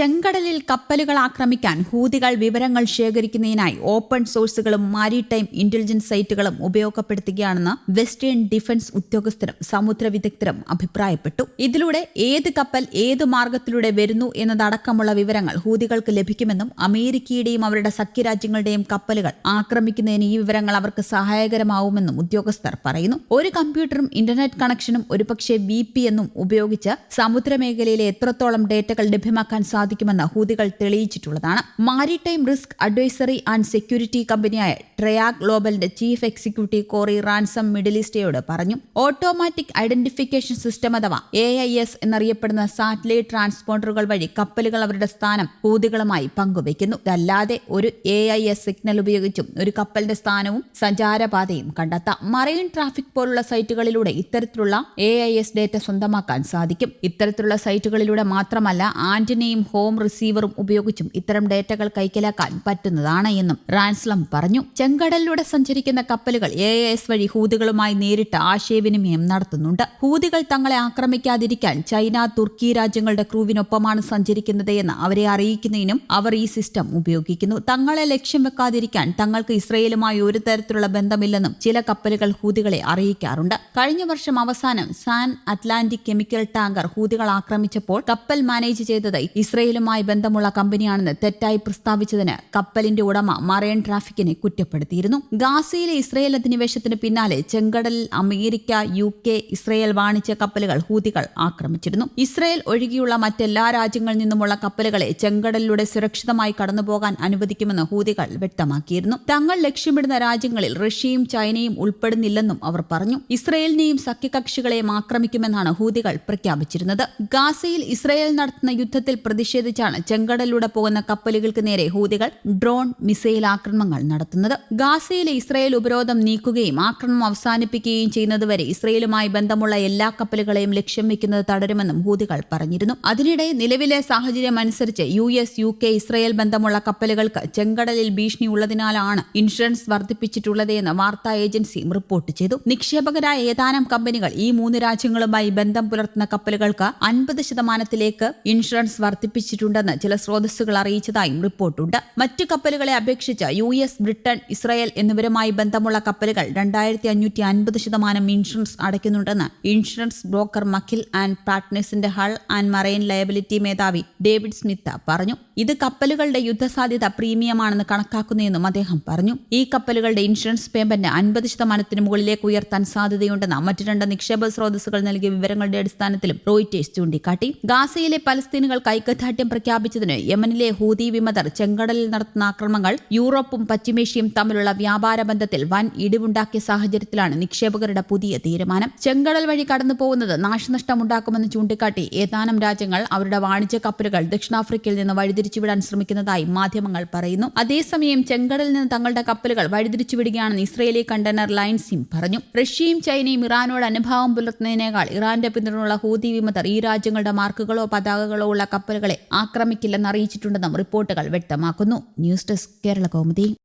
ചെങ്കടലിൽ കപ്പലുകൾ ആക്രമിക്കാൻ ഹൂതികൾ വിവരങ്ങൾ ശേഖരിക്കുന്നതിനായി ഓപ്പൺ സോഴ്സുകളും മാരിടൈം ഇന്റലിജൻസ് സൈറ്റുകളും ഉപയോഗപ്പെടുത്തുകയാണെന്ന് വെസ്റ്റേൺ ഡിഫൻസ് ഉദ്യോഗസ്ഥരും സമുദ്ര വിദഗ്ധരും അഭിപ്രായപ്പെട്ടു. ഇതിലൂടെ ഏത് കപ്പൽ ഏത് മാർഗത്തിലൂടെ വരുന്നു എന്നതടക്കമുള്ള വിവരങ്ങൾ ഹൂതികൾക്ക് ലഭിക്കുമെന്നും അമേരിക്കയുടെയും അവരുടെ സഖ്യരാജ്യങ്ങളുടെയും കപ്പലുകൾ ആക്രമിക്കുന്നതിന് ഈ വിവരങ്ങൾ അവർക്ക് സഹായകരമാവുമെന്നും ഉദ്യോഗസ്ഥർ പറയുന്നു. ഒരു കമ്പ്യൂട്ടറും ഇന്റർനെറ്റ് കണക്ഷനും ഒരുപക്ഷെ വി എന്നും ഉപയോഗിച്ച് സമുദ്രമേഖലയിലെ എത്രത്തോളം ഡേറ്റകൾ ലഭ്യമാക്കാൻ സാധിക്കുമെന്ന് ഹൂതികൾ തെളിയിച്ചിട്ടുള്ളതാണ്. Maritime risk advisory and security കമ്പനിയായ ട്രയാക് ഗ്ലോബലിന്റെ chief executive Corey Ransom middle ഈസ്റ്റയോട് പറഞ്ഞു ഓട്ടോമാറ്റിക് ഐഡന്റിഫിക്കേഷൻ സിസ്റ്റം അഥവാ എ ഐ എസ് എന്നറിയപ്പെടുന്ന സാറ്റലൈറ്റ് ട്രാൻസ്പോണ്ടറുകൾ വഴി കപ്പലുകൾ അവരുടെ സ്ഥാനം ഹൂതികളുമായി പങ്കുവയ്ക്കുന്നു. ഇതല്ലാതെ ഒരു എ ഐ എസ് സിഗ്നൽ ഉപയോഗിച്ചും ഒരു കപ്പലിന്റെ സ്ഥാനവും സഞ്ചാരപാതയും കണ്ടെത്താം. മറൈൻ ട്രാഫിക് പോലുള്ള സൈറ്റുകളിലൂടെ ഇത്തരത്തിലുള്ള എ ഐ എസ് ഡേറ്റ സ്വന്തമാക്കാൻ സാധിക്കും. ഇത്തരത്തിലുള്ള സൈറ്റുകളിലൂടെ മാത്രമല്ല ആന്റിനയും ഹോം റിസീവറും ഉപയോഗിച്ചും ഇത്തരം ഡേറ്റകൾ കൈക്കലാക്കാൻ പറ്റുന്നതാണ് എന്നും റാൻസ്ലം പറഞ്ഞു. ചെങ്കടലിലൂടെ സഞ്ചരിക്കുന്ന കപ്പലുകൾ എ എസ് വഴി ഹൂതികളുമായി നേരിട്ട് ആശയവിനിമയം നടത്തുന്നുണ്ട്. ഹൂതികൾ തങ്ങളെ ആക്രമിക്കാതിരിക്കാൻ ചൈന തുർക്കി രാജ്യങ്ങളുടെ ക്രൂവിനൊപ്പമാണ് സഞ്ചരിക്കുന്നത് എന്ന് അവരെ അറിയിക്കുന്നതിനും അവർ ഈ സിസ്റ്റം ഉപയോഗിക്കുന്നു. തങ്ങളെ ലക്ഷ്യം വെക്കാതിരിക്കാൻ തങ്ങൾക്ക് ഇസ്രയേലുമായി ഒരു തരത്തിലുള്ള ബന്ധമില്ലെന്നും ചില കപ്പലുകൾ ഹൂതികളെ അറിയിക്കാറുണ്ട്. കഴിഞ്ഞ വർഷം അവസാനം സാൻ അറ്റ്ലാന്റിക് കെമിക്കൽ ടാങ്കർ ഹൂതികൾ ആക്രമിച്ചപ്പോൾ കപ്പൽ മാനേജ് ചെയ്തത് ഇസ്രയേലുമായി ബന്ധമുള്ള കമ്പനിയാണെന്ന് തെറ്റായി പ്രസ്താവിച്ചതിന് കപ്പലിന്റെ ഉടമ മറൈൻ ട്രാഫിക്കിനെ കുറ്റപ്പെടുത്തിയിരുന്നു. ഗാസയിലെ ഇസ്രയേൽ അധിനിവേശത്തിന് പിന്നാലെ ചെങ്കടലിൽ അമേരിക്ക യു കെ ഇസ്രയേൽ വാണിജ്യ കപ്പലുകൾ ഹൂതികൾ ആക്രമിച്ചിരുന്നു. ഇസ്രയേൽ ഒഴികെയുള്ള മറ്റെല്ലാ രാജ്യങ്ങളിൽ നിന്നുമുള്ള കപ്പലുകളെ ചെങ്കടലിലൂടെ സുരക്ഷിതമായി കടന്നുപോകാൻ അനുവദിക്കുമെന്ന് ഹൂതികൾ വ്യക്തമാക്കിയിരുന്നു. തങ്ങൾ ലക്ഷ്യമിടുന്ന രാജ്യങ്ങളിൽ റഷ്യയും ചൈനയും ഉൾപ്പെടുന്നില്ലെന്നും അവർ പറഞ്ഞു. ഇസ്രയേലിനെയും സഖ്യകക്ഷികളെയും ആക്രമിക്കുമെന്നാണ് ഹൂതികൾ പ്രഖ്യാപിച്ചിരുന്നത്. ഗാസയിൽ ഇസ്രയേൽ നടത്തുന്ന യുദ്ധത്തിൽ പ്രതിഷേധിച്ചാണ് ചെങ്കടലിലൂടെ പോകുന്ന കപ്പലുകൾക്ക് നേരെ ഹൂതികൾ ഡ്രോൺ മിസൈൽ ആക്രമണങ്ങൾ നടത്തുന്നത്. ഗാസയിലെ ഇസ്രായേൽ ഉപരോധം നീക്കുകയും ആക്രമണം അവസാനിപ്പിക്കുകയും ചെയ്യുന്നതുവരെ ഇസ്രയേലുമായി ബന്ധമുള്ള എല്ലാ കപ്പലുകളെയും ലക്ഷ്യം വെക്കുന്നത് തടരുമെന്നും ഹൂതികൾ പറഞ്ഞിരുന്നു. അതിനിടെ നിലവിലെ സാഹചര്യം അനുസരിച്ച് U S U K Israel ബന്ധമുള്ള കപ്പലുകൾക്ക് ചെങ്കടലിൽ ഭീഷണി ഉള്ളതിനാലാണ് ഇൻഷുറൻസ് വർദ്ധിപ്പിച്ചിട്ടുള്ളതെന്ന് വാർത്താ ഏജൻസിയും റിപ്പോർട്ട് ചെയ്തു. നിക്ഷേപകരായ ഏതാനും കമ്പനികൾ ഈ മൂന്ന് രാജ്യങ്ങളുമായി ബന്ധം പുലർത്തുന്ന കപ്പലുകൾക്ക് അൻപത് ശതമാനത്തിലേക്ക് ഇൻഷുറൻസ് വർദ്ധിപ്പിച്ചിട്ടുണ്ടെന്ന് ചില സ്രോതസ്സുകൾ അറിയിച്ചതായും റിപ്പോർട്ടുണ്ട്. മറ്റു കപ്പലുകളെ അപേക്ഷിച്ച് യു എസ് ബ്രിട്ടൻ ഇസ്രായേൽ എന്നിവരുമായി ബന്ധമുള്ള കപ്പലുകൾ രണ്ടായിരത്തി അഞ്ഞൂറ്റി അൻപത് ശതമാനം ഇൻഷുറൻസ് അടയ്ക്കുന്നുണ്ടെന്ന് ഇൻഷുറൻസ് ബ്രോക്കർ മഖിൽ ആൻഡ് പാർട്ട്നേഴ്സിന്റെ ഹൾ ആൻഡ് മറൈൻ ലയബിലിറ്റി മേധാവി ഡേവിഡ് സ്മിത്ത് പറഞ്ഞു. ഇത് കപ്പലുകളുടെ യുദ്ധസാധ്യത പ്രീമിയമാണെന്ന് കണക്കാക്കുന്നതെന്നും അദ്ദേഹം പറഞ്ഞു. ഈ കപ്പലുകളുടെ ഇൻഷുറൻസ് പേയ്മെന്റ് അൻപത് ശതമാനത്തിന് മുകളിലേക്ക് ഉയർത്താൻ സാധ്യതയുണ്ടെന്ന് മറ്റു രണ്ട് നിക്ഷേപ സ്രോതസ്സുകൾ നൽകിയ വിവരങ്ങളുടെ അടിസ്ഥാനത്തിലും റോയിറ്റേഴ്സ് ചൂണ്ടിക്കാട്ടി. ഗാസയിലെ പലസ്തീനുകൾ ഐക്യദാർഢ്യം പ്രഖ്യാപിച്ചതിന് യമനിലെ ഹൂതി വിമതർ ചെങ്കടലിൽ നടത്തുന്ന ആക്രമണങ്ങൾ യൂറോപ്പും പശ്ചിമേഷ്യയും തമ്മിലുള്ള വ്യാപാര ബന്ധത്തിൽ വൻ ഇടിവുണ്ടാക്കിയ സാഹചര്യത്തിലാണ് നിക്ഷേപകരുടെ പുതിയ തീരുമാനം. ചെങ്കടൽ വഴി കടന്നു പോകുന്നത് നാശനഷ്ടമുണ്ടാക്കുമെന്ന് ചൂണ്ടിക്കാട്ടി ഏതാനും രാജ്യങ്ങൾ അവരുടെ വാണിജ്യ കപ്പലുകൾ ദക്ഷിണാഫ്രിക്കയിൽ നിന്ന് വഴിതിരിച്ചുവിടാൻ ശ്രമിക്കുന്നതായി മാധ്യമങ്ങൾ പറയുന്നു. അതേസമയം ചെങ്കടലിൽ നിന്ന് തങ്ങളുടെ കപ്പലുകൾ വഴിതിരിച്ചുവിടുകയാണെന്ന് ഇസ്രയേലി കണ്ടെയ്നർ ലൈൻസിം പറഞ്ഞു. റഷ്യയും ചൈനയും ഇറാനോട് അനുഭാവം പുലർത്തുന്നതിനേക്കാൾ ഇറാന്റെ പിന്തുണയുള്ള ഹൂതി വിമതർ ഈ രാജ്യങ്ങളുടെ മാർക്കുകളോ പതാകകളോ ഉള്ള കപ്പലുകളെ ആക്രമിക്കില്ലെന്ന് അറിയിച്ചിട്ടുണ്ടെന്നും റിപ്പോർട്ടുകൾ വ്യക്തമാക്കുന്നു. News desk Kerala Kaumudi.